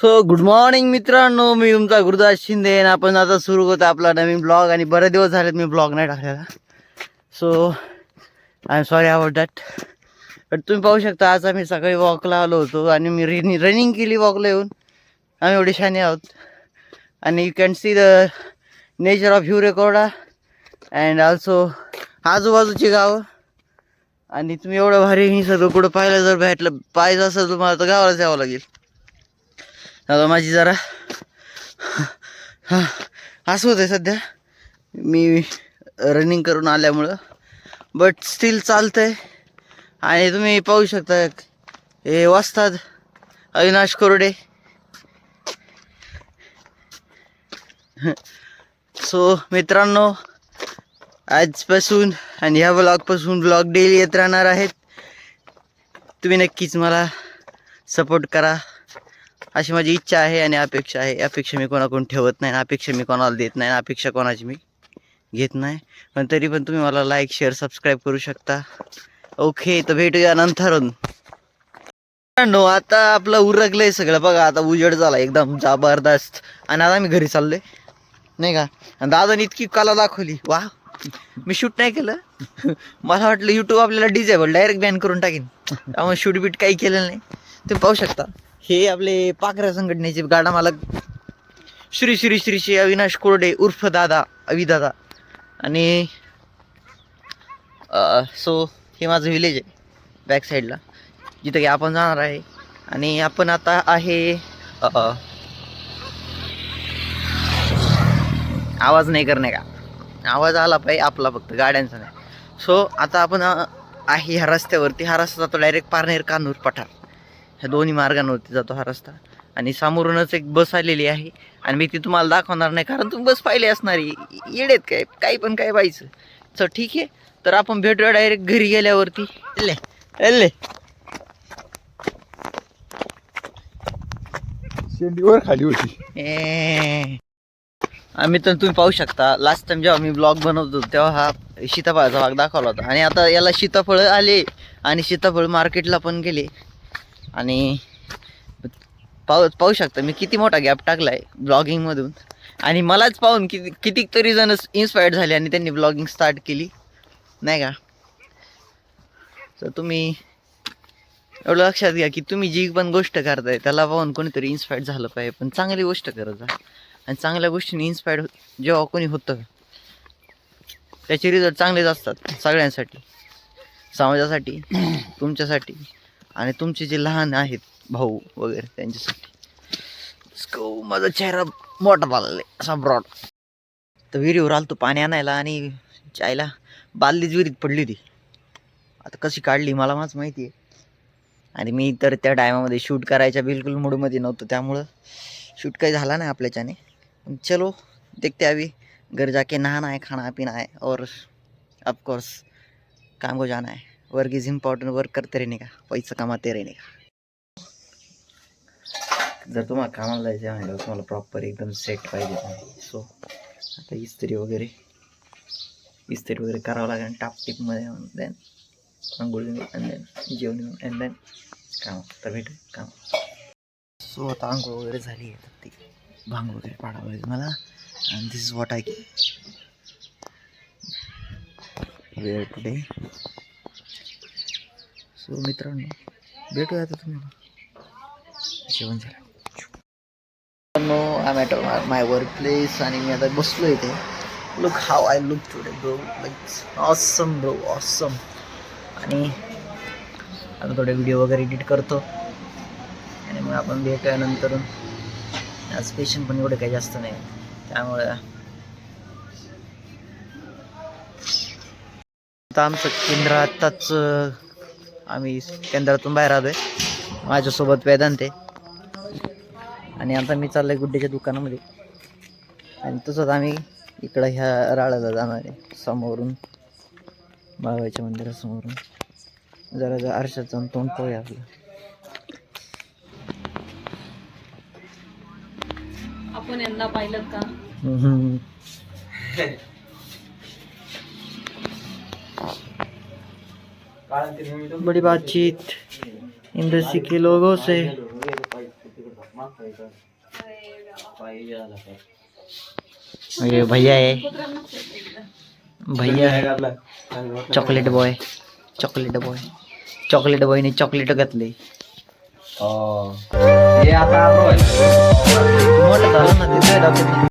So good morning मित्रांनो. मी तुमचा गुरुदास शिंदे आणि आपण आता सुरू होतो आपला नवीन ब्लॉग आणि बरेच दिवस झालेत मी ब्लॉग नाही टाकलेला. So I am sorry about that but तुम्ही पाहू शकता आज आम्ही सकाळी वॉकला आलो होतो आणि मी रनिंग रनिंग केली वॉकला येऊन. आम्ही ओडिशाने आहोत. आणि you can see the nature of Hirakud and also आजूबाजूची गावं. आणि तुम्ही एवढं भारी सगळं कुठं पाहिलं जर भेटलं पाहिजे असेल तुम्हाला तर गावालाच यावं लागेल. आता माझी जरा हां असं होतं सध्या. मी रनिंग करून आल्यामुळं. बट स्टील चालतं आहे आणि तुम्ही पाहू शकता हे वाचतात अविनाश कोरडे. सो मित्रांनो आजपासून आणि ह्या ब्लॉगपासून ब्लॉग डेली येत राहणार आहेत. तुम्ही नक्कीच मला सपोर्ट करा. अशी माझी इच्छा आहे आणि अपेक्षा आहे. अपेक्षा मी कोणाकडून ठेवत नाही अपेक्षा मी कोणाला देत नाही अपेक्षा कोणाची मी घेत नाही. पण तरी पण तुम्ही मला लाईक शेअर सबस्क्राईब करू शकता. ओके तर भेटूया नंतर नो आता आपलं उरकलंय सगळं. बघा आता उजेड झाला एकदम जबरदस्त. आणि आता मी घरी चाललोय. नाही का? आणि दादाने इतकी कला दाखवली. वा मी शूट नाही केलं. मला वाटलं युट्यूब आपल्याला डिजेबल डायरेक्ट बॅन करून टाकीन. त्यामुळे शूट बीट काही केलेलं नाही. तुम्ही पाहू शकता. हे आपले पाखऱ्या संघटनेचे गाडा मालक श्री श्री श्री श्री अविनाश कोरडे उर्फ दादा अविदादा आणि सो हे माझं विलेज आहे बॅक साईडला जिथं की आपण जाणार आहे. आणि आपण आता आहे आवाज नाही करणे का? आवाज आला पाहिजे आपला फक्त गाड्यांचा नाही. सो आता आपण आहे ह्या रस्त्यावरती. हा रस्ता जातो डायरेक्ट पारनेर कानूर पठार. ह्या दोन्ही मार्गांवरती जातो हा रस्ता. आणि समोरूनच एक बस आलेली आहे. आणि मी ती तुम्हाला दाखवणार नाही कारण तुम्ही बस पाहिली असणारी. येडेत काय? काही पण काय पाहिजे चल ठीक आहे. तर आपण भेटूया डायरेक्ट घरी गेल्यावरती. एल्ले एल्ले शेंडीवर खाली होती. आम्ही तर तुम्ही पाहू शकता. लास्ट टाइम जेव्हा मी ब्लॉग बनवत होतो तेव्हा हा सीताफळाचा भाग दाखवला होता. आणि आता याला सीताफळं आले. आणि सीताफळ मार्केटला पण गेले. आणि पाहू पाहू शकता मी किती मोठा गॅप टाकला आहे ब्लॉगिंगमधून आणि मलाच पाहून किती कितीक तरी जण इन्स्पायर्ड झाले आणि त्यांनी ब्लॉगिंग स्टार्ट केली. नाही का? तर तुम्ही एवढं लक्षात घ्या की तुम्ही जी पण गोष्ट करताय त्याला पाहून कोणीतरी इन्स्पायर्ड झालं पाहिजे. पण चांगली गोष्ट करत जा. आणि चांगल्या गोष्टीने इन्स्पायर्ड हो, जेव्हा कोणी होतं त्याचे रिझल्ट चांगलेच असतात सगळ्यांसाठी. समाजासाठी तुमच्यासाठी. आणि तुमचे जे लहान आहेत भाऊ वगैरे त्यांच्यासाठी. माझा चेहरा मोठा झालेला आहे असा ब्रॉड तर विहिरीवर आलतो पाणी आणायला आणि चायला बाललीच विहिरीत पडली होती. आता कशी काढली मला माझ माहिती आहे. आणि मी तर त्या टायमामध्ये शूट करायच्या बिलकुल मूडमध्ये नव्हतो त्यामुळं शूट काही झाला नाही आपल्याच्याने पण चलो देखते अभी घर जाके नहाना है खाना पीना है और ऑफकोर्स काम को जाना है वर्क इज़ इम्पॉर्टंट वर्क करते रहने का पैसा कमाते रहने का जर तुम्हाला कामाला जायचं आहे तुम्हाला प्रॉपर एकदम सेट पाहिजे. सो आता इस्त्री वगैरे इस्त्री वगैरे करावं लागेल टापटीपमध्ये देन. अंघोळ अँड देन. जेवण अँड देन. काम. तर भेट. काम. सो आता आंघोळ वगैरे झाली आहे. तर ती भांग वगैरे पाडावं लागेल मला. And this is what I wear today so मित्रांनो भेटूया आता तुम्हाला. जेवण झालं. No I met my work place आणि मी आता बसलो इथे. Look how I look today bro like awesome bro awesome आणि आता थोडे व्हिडिओ वगैरे एडिट करतो. आणि मग आपण भेटूया नंतर. आज पेशंट पण एवढे काही जास्त नाही. त्यामुळे आता आमचं केंद्र आत्ताच आम्ही केंद्रातून बाहेर आलोय. माझ्यासोबत वेदांत आहे. आणि आता मी चाललोय गुड्डेच्या दुकानामध्ये. आणि तसंच आम्ही इकडं ह्या राळाला जाणार आहे. समोरून बाबाच्या मंदिरासमोरून. जरा जरा आरशात जाऊन तोंड पाहूया आपलं. आपण यांना पाहिलं का? बड़ी बातचीत देसी के लोगों से। ये भैया है। भैया आहे chocolate boy. Chocolate boy. Chocolate boy ने चॉकलेट घातले हे। आता मोठं झालं ना ते